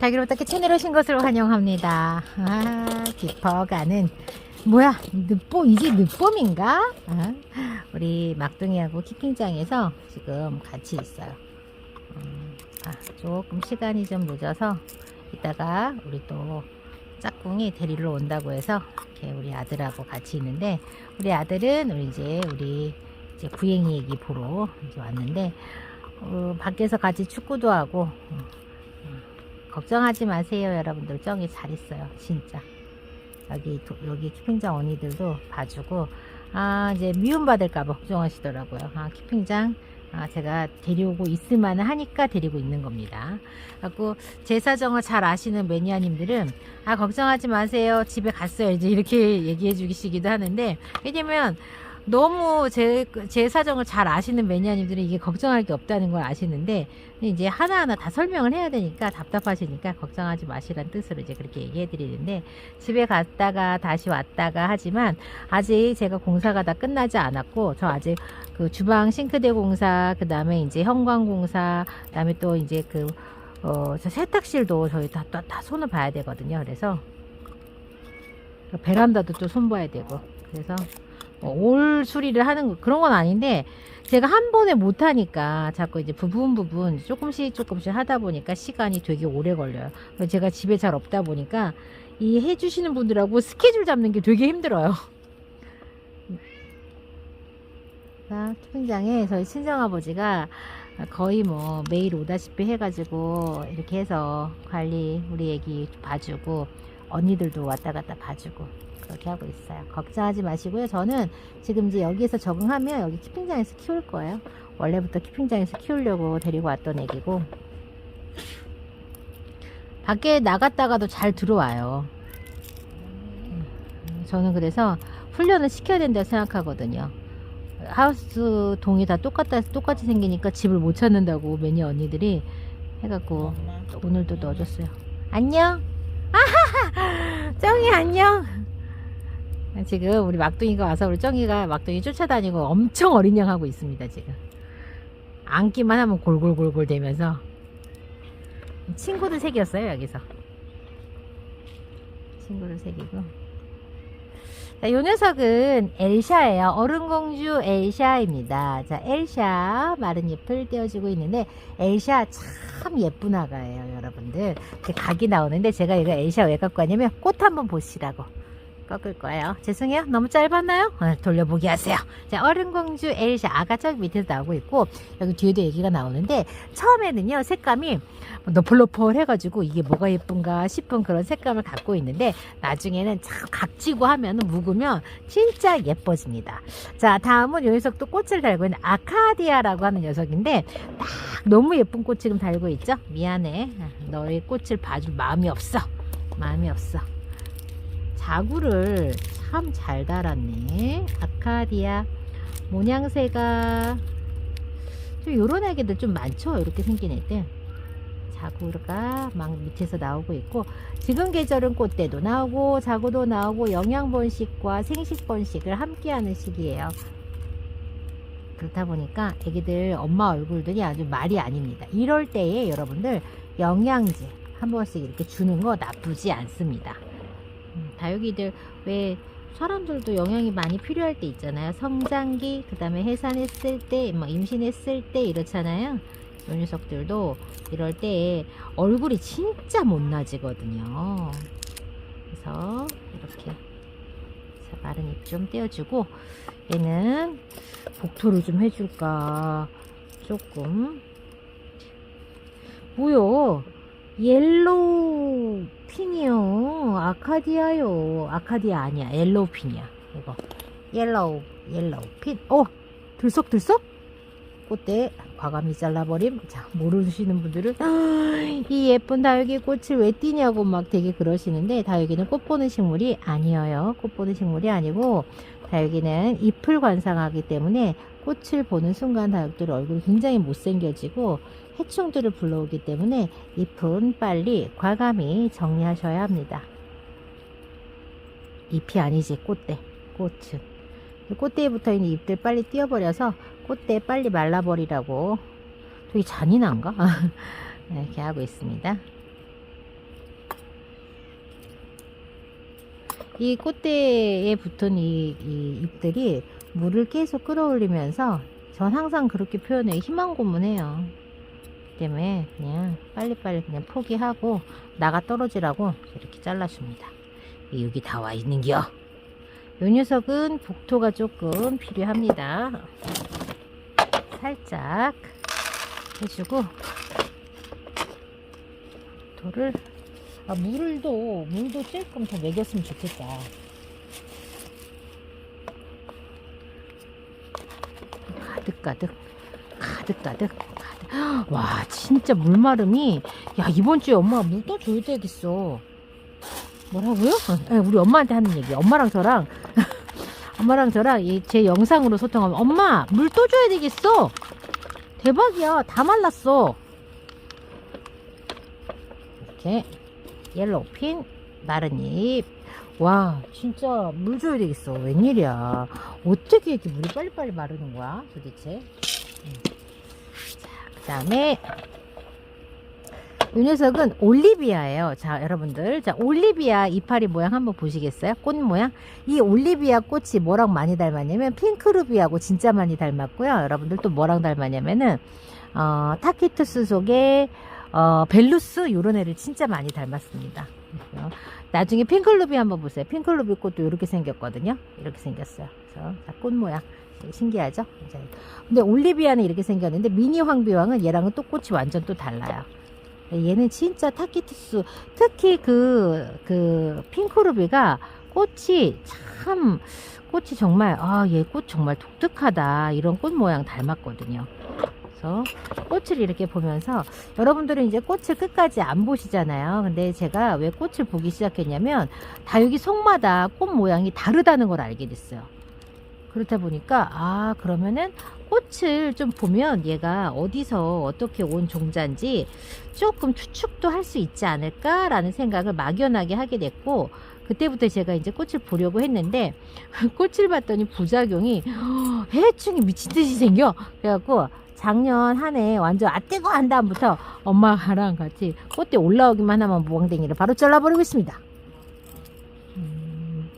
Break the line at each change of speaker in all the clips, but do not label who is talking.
어떻게 채널 오신 것을 환영합니다. 아, 깊어가는. 뭐야, 늦봄, 이제 늦봄인가? 아, 우리 막둥이하고 키핑장에서 지금 같이 있어요. 음, 아, 조금 시간이 좀 늦어서 이따가 우리 또 짝꿍이 데리러 온다고 해서 이렇게 우리 아들하고 같이 있는데 우리 아들은 우리 이제 우리 이제 구행이 얘기 보러 이제 왔는데 어, 밖에서 같이 축구도 하고 음, 음, 걱정하지 마세요 여러분들. 쩡이 잘 있어요 진짜. 여기 도- 여기 키핑장 언니들도 봐주고 아 이제 미움받을까봐 걱정하시더라고요. 아 키핑장 아, 제가 데려오고 있을만 하니까 데리고 있는 겁니다. 그래고 제 사정을 잘 아시는 매니아님들은 아 걱정하지 마세요. 집에 갔어요. 이제 이렇게 얘기해 주시기도 하는데 왜냐면 너무 제, 제 사정을 잘 아시는 매니아님들은 이게 걱정할 게 없다는 걸 아시는데 이제 하나하나 다 설명을 해야 되니까 답답하시니까 걱정하지 마시란 뜻으로 이제 그렇게 얘기해 드리는데 집에 갔다가 다시 왔다가 하지만 아직 제가 공사가 다 끝나지 않았고 저 아직 그 주방 싱크대 공사 그 다음에 이제 현관 공사 그 다음에 또 이제 그 어, 저 세탁실도 저희 다, 다, 다 손을 봐야 되거든요. 그래서 그 베란다도 또 손 봐야 되고 그래서 뭐 올 수리를 하는 거 그런 건 아닌데 제가 한 번에 못 하니까 자꾸 이제 부분 부분 조금씩 조금씩 하다 보니까 시간이 되게 오래 걸려요. 제가 집에 잘 없다 보니까 이 해주시는 분들하고 스케줄 잡는 게 되게 힘들어요. 자, 투빙장에 저희 친정아버지가 거의 뭐 매일 오다시피 해가지고 이렇게 해서 관리 우리 애기 봐주고 언니들도 왔다 갔다 봐주고 그렇게 하고 있어요. 걱정하지 마시고요. 저는 지금 이제 여기에서 적응하면 여기 키핑장에서 키울 거예요. 원래부터 키핑장에서 키우려고 데리고 왔던 애기고 밖에 나갔다가도 잘 들어와요. 음, 저는 그래서 훈련을 시켜야 된다고 생각하거든요. 하우스 동이 다 똑같다 똑같이 생기니까 집을 못 찾는다고 매니아 언니들이 해갖고 오늘도 넣어줬어요. 안녕. 아하하. 쩡이 안녕. 지금 우리 막둥이가 와서 우리 쩡이가 막둥이 쫓아다니고 엄청 어린 양 하고 있습니다 지금. 안기만 하면 골골골골 대면서 친구들 새겼어요 여기서. 친구를 새기고. 자, 요 녀석은 엘샤예요. 어른공주 엘샤입니다. 자, 엘샤 마른 잎을 떼어주고 있는데 엘샤 참 예쁜 아가예요, 여러분들. 이렇게 각이 나오는데 제가 이거 엘샤 왜 갖고 왔냐면 꽃 한번 보시라고 꺾을 거예요. 죄송해요. 너무 짧았나요? 어, 돌려보기 하세요. 자, 어른공주 엘샤 아가 저기 밑에서 나오고 있고 여기 뒤에도 얘기가 나오는데 처음에는요 색감이 너플너플 해가지고 이게 뭐가 예쁜가 싶은 그런 색감을 갖고 있는데 나중에는 참 각지고 하면 묵으면 진짜 예뻐집니다. 자 다음은 요 녀석도 꽃을 달고 있는 아카디아라고 하는 녀석인데 딱 너무 예쁜 꽃 지금 달고 있죠? 미안해 너의 꽃을 봐줄 마음이 없어 마음이 없어 자구를 참 잘 달았네 아카디아 모냥새가 좀 요런 애기들 좀 많죠 이렇게 생긴 애들 자구가 막 밑에서 나오고 있고 지금 계절은 꽃대도 나오고 자구도 나오고 영양번식과 생식번식을 함께하는 시기예요. 그렇다 보니까 애기들 엄마 얼굴들이 아주 말이 아닙니다. 이럴 때에 여러분들 영양제 한 번씩 이렇게 주는 거 나쁘지 않습니다. 음, 다육이들 왜 사람들도 영양이 많이 필요할 때 있잖아요. 성장기, 그 다음에 해산했을 때, 뭐 임신했을 때 이렇잖아요. 이 녀석들도 이럴 때 얼굴이 진짜 못나지거든요. 그래서 이렇게 자, 마른 잎 좀 떼어주고 얘는 복토를 좀 해줄까 조금 뭐요 옐로우 핀이요. 아카디아요. 아카디아 아니야. 옐로우 핀이야. 이거. 옐로우 옐로우 핀 어 들썩들썩? 꽃대 과감히 잘라버림. 자, 모르시는 분들은 아, 이 예쁜 다육이 꽃을 왜 띄냐고 막 되게 그러시는데 다육이는 꽃 보는 식물이 아니에요. 꽃 보는 식물이 아니고 다육이는 잎을 관상하기 때문에 꽃을 보는 순간 다육들 얼굴이 굉장히 못생겨지고 해충들을 불러오기 때문에 잎은 빨리 과감히 정리하셔야 합니다. 잎이 아니지 꽃대 꽃은 꽃대에 붙어있는 잎들 빨리 띄어버려서 꽃대 빨리 말라버리라고 되게 잔인한가? 네, 이렇게 하고 있습니다. 이 꽃대에 붙은 이, 이 잎들이 물을 계속 끌어올리면서 전 항상 그렇게 표현해요. 희망 고문해요. 그 때문에 그냥 빨리빨리 그냥 포기하고 나가 떨어지라고 이렇게 잘라줍니다. 여기 다 와 있는겨. 요 녀석은 복토가 조금 필요합니다. 살짝 해주고 복토를 아, 물도 물도 조금 더 먹였으면 좋겠다. 가득 가득 가득. 와 진짜 물마름이 야 이번 주에 엄마가 물또 줘야 되겠어. 뭐라고요? 어, 네, 우리 엄마한테 하는 얘기. 엄마랑 저랑 엄마랑 저랑 이제 영상으로 소통하면 엄마 물 또 줘야 되겠어. 대박이야 다 말랐어. 이렇게 옐로우 핀 마른 잎. 와 진짜 물 줘야 되겠어. 웬일이야. 어떻게 이렇게 물이 빨리빨리 마르는 거야 도대체. 음. 자, 그 다음에 이 녀석은 올리비아예요. 자, 여러분들. 자, 올리비아 이파리 모양 한번 보시겠어요? 꽃 모양? 이 올리비아 꽃이 뭐랑 많이 닮았냐면 핑크루비하고 진짜 많이 닮았고요. 여러분들 또 뭐랑 닮았냐면은 어, 타키투스 속에 어, 벨루스 요런 애를 진짜 많이 닮았습니다. 그래서 나중에 핑클루비 한번 보세요. 핑클루비 꽃도 이렇게 생겼거든요. 이렇게 생겼어요. 그래서 자, 꽃 모양. 신기하죠? 근데 올리비아는 이렇게 생겼는데 미니 황비왕은 얘랑은 또 꽃이 완전 또 달라요. 얘는 진짜 타키투스 특히 그, 그, 핑크루비가 꽃이 참, 꽃이 정말, 아, 얘 꽃 정말 독특하다. 이런 꽃 모양 닮았거든요. 그래서 꽃을 이렇게 보면서 여러분들은 이제 꽃을 끝까지 안 보시잖아요. 근데 제가 왜 꽃을 보기 시작했냐면 다 여기 속마다 꽃 모양이 다르다는 걸 알게 됐어요. 그렇다 보니까 아 그러면은 꽃을 좀 보면 얘가 어디서 어떻게 온 종자인지 조금 추측도 할 수 있지 않을까라는 생각을 막연하게 하게 됐고 그때부터 제가 이제 꽃을 보려고 했는데 꽃을 봤더니 부작용이 해충이 미친 듯이 생겨 그래갖고 작년 한 해 완전 아 뜨거 한 다음부터 엄마랑 같이 꽃대 올라오기만 하면 무광댕이를 바로 잘라버리고 있습니다. 음,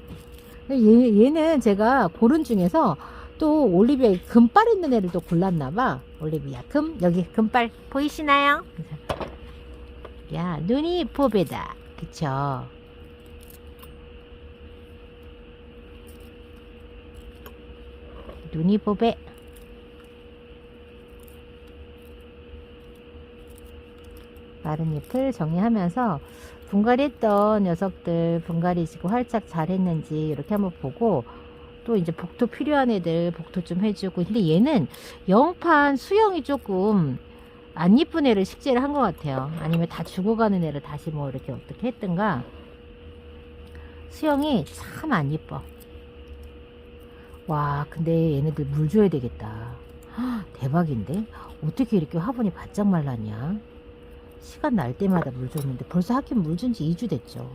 얘, 얘는 제가 고른 중에서 또 올리비아 금발 있는 애를 또 골랐나봐. 올리비아 금 여기 금발 보이시나요? 야 눈이 보배다. 그쵸? 눈이 보배. 마른 잎을 정리하면서 분갈이 했던 녀석들 분갈이 지고 활짝 잘했는지 이렇게 한번 보고 또 이제 복토 필요한 애들 복토 좀 해주고. 근데 얘는 영판 수영이 조금 안 이쁜 애를 식재를 한 것 같아요. 아니면 다 죽어가는 애를 다시 뭐 이렇게 어떻게 했든가. 수영이 참안 이뻐. 와 근데 얘네들 물 줘야 되겠다. 헉, 대박인데? 어떻게 이렇게 화분이 바짝 말랐냐 시간 날 때마다 물 줬는데 벌써 하긴 물 준 지 2주 됐죠.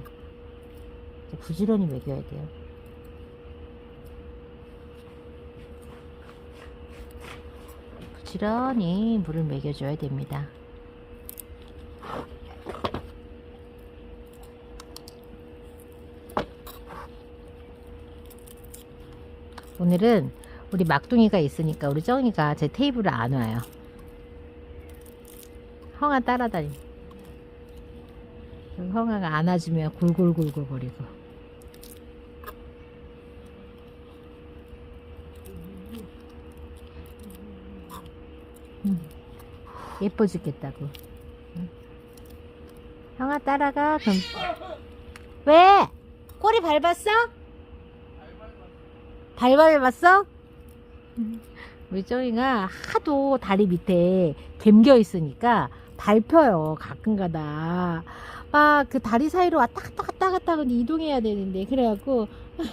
부지런히 먹여야 돼요. 부지런히 물을 먹여줘야 됩니다. 오늘은 우리 막둥이가 있으니까 우리 정이가 제 테이블을 안 와요. 형아 따라다니. 형아가 안아주면 굴굴굴굴 거리고. 음, 예뻐 죽겠다고. 응? 형아 따라가. 그럼. 왜? 꼬리 밟았어? 발 밟았어? 음. 우리 정이가 하도 다리 밑에 갬겨 있으니까 밟혀요 가끔가다. 아그 다리 사이로 왔다 갔다 갔다 갔다 이동해야 되는데 그래갖고 아,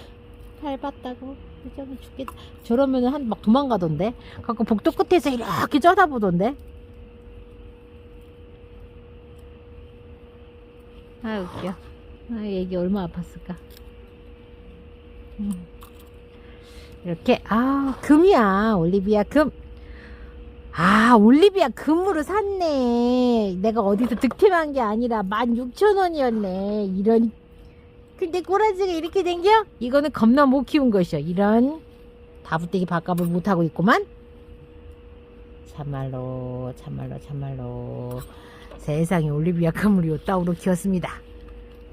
밟았다고. 우리 정이 죽겠다 저러면은 한막 도망가던데? 갖고 복도 끝에서 이렇게 쳐다보던데? 아 웃겨. 아 얘기 얼마 아팠을까? 음. 이렇게 아 금이야 올리비아 금. 아 올리비아 금으로 샀네. 내가 어디서 득템한 게 아니라 16,000원이었네. 이런 근데 꼬라지가 이렇게 생겨? 이거는 겁나 못 키운 것이요. 이런 다부떼기 밥값을 못하고 있구만. 참말로 참말로 참말로 세상에 올리비아 카물이 요따우로 키웠습니다.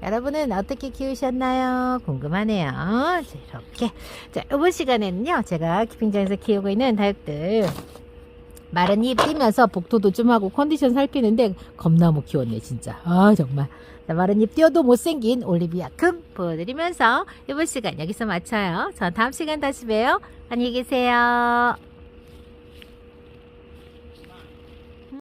여러분은 어떻게 키우셨나요? 궁금하네요. 자, 이렇게. 자, 이번 시간에는요, 제가 키핑장에서 키우고 있는 다육들. 마른 잎 띄면서 복토도 좀 하고 컨디션 살피는데 겁나 못 키웠네, 진짜. 아, 정말. 자, 마른 잎 띄어도 못생긴 올리비아 금 보여드리면서 이번 시간 여기서 마쳐요. 전 다음 시간 다시 봬요. 안녕히 계세요.